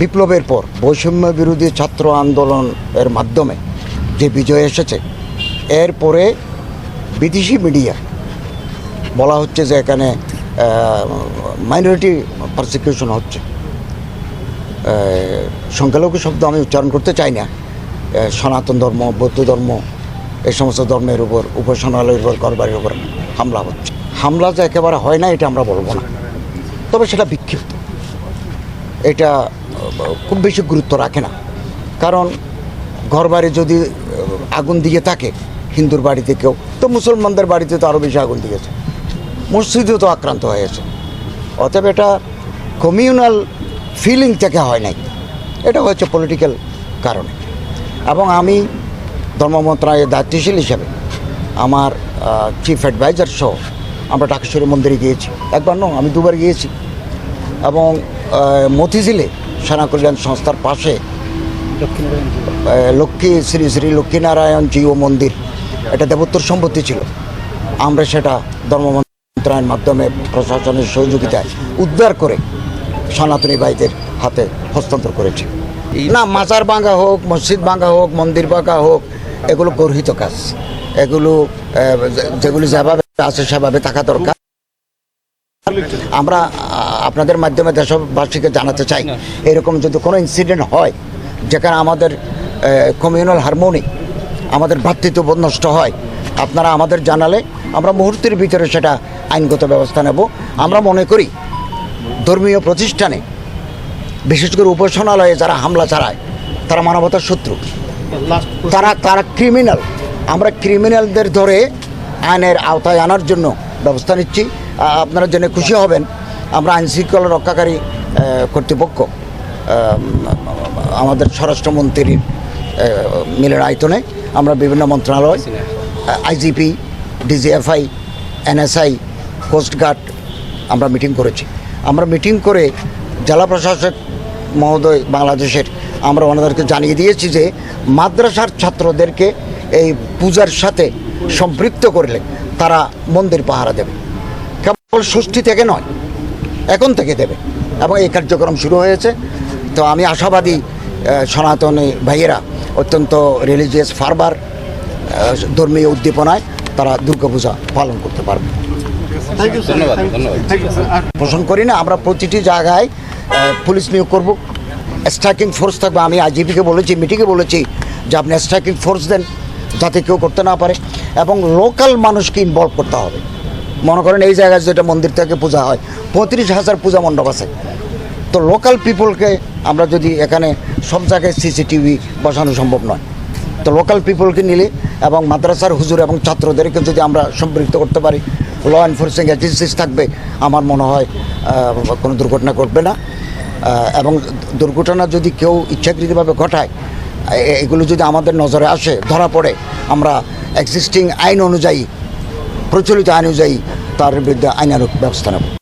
বিপ্লবের পর বৈষম্য বিরোধী ছাত্র আন্দোলনের মাধ্যমে যে বিজয় এসেছে এরপরে বিদেশি মিডিয়া, বলা হচ্ছে যে এখানে মাইনরিটি পারসিকিউশন হচ্ছে। সংখ্যালঘু শব্দ আমি উচ্চারণ করতে চাই না। সনাতন ধর্ম, বৌদ্ধ ধর্ম, এই সমস্ত ধর্মের উপর, উপাসনালয়ের উপর, করবারের উপর হামলা হচ্ছে। হামলা যে একেবারে হয় না, এটা আমরা বলব না। তবে সেটা বিক্ষিপ্ত এটা খুব বেশি গুরুত্ব রাখে না। কারণ ঘরবাড়ি যদি আগুন দিয়ে থাকে, হিন্দুর বাড়িতে কেউ, তো মুসলমানদের বাড়িতে তো আরও বেশি আগুন দিয়েছে। মসজিদেও তো আক্রান্ত হয়েছে। অতএব এটা কমিউনাল ফিলিং থেকে হয় নাই। এটা হচ্ছে পলিটিক্যাল কারণে। এবং আমি ধর্ম মন্ত্রণালয়ের দায়িত্বশীল হিসেবে আমার চিফ অ্যাডভাইজার সহ আমরা টাকেশ্বরী মন্দিরে গিয়েছি। একবার নয়, আমি দুবার গিয়েছি। এবং মতিঝিলে সেনা কল্যাণ সংস্থার পাশে লক্ষ্মী শ্রী শ্রী লক্ষ্মীনারায়ণ জিও মন্দির। এটা দেবোত্তর সম্পত্তি ছিল। আমরা সেটা ধর্ম মন্ত্রণালয়ের মাধ্যমে প্রশাসনের সহযোগিতায় উদ্ধার করে সনাতনী ভাইদের হাতে হস্তান্তর করেছি। না মাজার ভাঙা হোক মসজিদ ভাঙা হোক মন্দির ভাঙা হোক এগুলো গর্হিত কাজ। এগুলো যেগুলো যেভাবে আছে সেভাবে থাকা দরকার। আমরা আপনাদের মাধ্যমে দেশবাসীকে জানাতে চাই এরকম যদি কোনো ইনসিডেন্ট হয় যেখানে আমাদের কমিউনাল হারমোনি আমাদের ভ্রাতৃত্ববোধ নষ্ট হয় আপনারা আমাদের জানালে আমরা মুহূর্তের ভিতরে সেটা আইনগত ব্যবস্থা নেব। আমরা মনে করি ধর্মীয় প্রতিষ্ঠানে বিশেষ করে উপাসনালয়ে যারা হামলা চালায় তারা মানবতার শত্রু। তারা তারা ক্রিমিনাল আমরা ক্রিমিনালদের ধরে আইনের আওতায় আনার জন্য ব্যবস্থা নিচ্ছি। আপনারা জেনে খুশি হবেন, আমরা আইন শৃঙ্খলা রক্ষাকারী কর্তৃপক্ষ আমাদের স্বরাষ্ট্রমন্ত্রীর মিলের আয়তনে আমরা বিভিন্ন মন্ত্রণালয় আইজিপি, ডিজিএফআই, এনএসআই, কোস্টগার্ড আমরা মিটিং করেছি। আমরা মিটিং করে জেলা প্রশাসক মহোদয় বাংলাদেশের আমরা ওনাদেরকে জানিয়ে দিয়েছি যে মাদ্রাসার ছাত্রদেরকে এই পূজার সাথে সম্পৃক্ত করলে তারা মন্দির পাহারা দেবে। কেবল ষষ্ঠী থেকে নয় এখন থেকে দেবে। এবং এই কার্যক্রম শুরু হয়েছে। তো আমি আশাবাদী সনাতনী ভাইয়েরা অত্যন্ত রিলিজিয়াস ফারবার ধর্মীয় উদ্দীপনায় তারা দুর্গাপূজা পালন করতে পারবে। ধন্যবাদ ধন্যবাদ। পোষণ করি না আমরা প্রতিটি জায়গায় পুলিশ নিয়োগ করব। স্ট্রাইকিং ফোর্স থাকবে আমি আইজিপিকে বলেছি মিটিংয়ে বলেছি যে আপনি স্ট্রাইকিং ফোর্স দেন যাতে কেউ করতে না পারে। এবং লোকাল মানুষকে ইনভলভ করতে হবে। মনে করেন এই জায়গায় যেটা মন্দির থেকে পূজা হয়, পঁয়ত্রিশ হাজার পূজা মণ্ডপ আছে। তো লোকাল পিপলকে আমরা যদি এখানে সব জায়গায় সিসিটিভি বসানো সম্ভব নয়। তো লোকাল পিপলকে নিলে এবং মাদ্রাসার হুজুর এবং ছাত্রদেরকে যদি আমরা সম্পৃক্ত করতে পারি ল এনফোর্সিং এজেন্সিস থাকবে, আমার মনে হয় কোনো দুর্ঘটনা ঘটবে না। এবং দুর্ঘটনা যদি কেউ ইচ্ছাকৃতভাবে ঘটায় এগুলো যদি আমাদের নজরে আসে, ধরা পড়ে, আমরা এক্সিস্টিং আইন অনুযায়ী প্রচলিত আইন অনুযায়ী তার বিরুদ্ধে আইনানুক ব্যবস্থা নেব।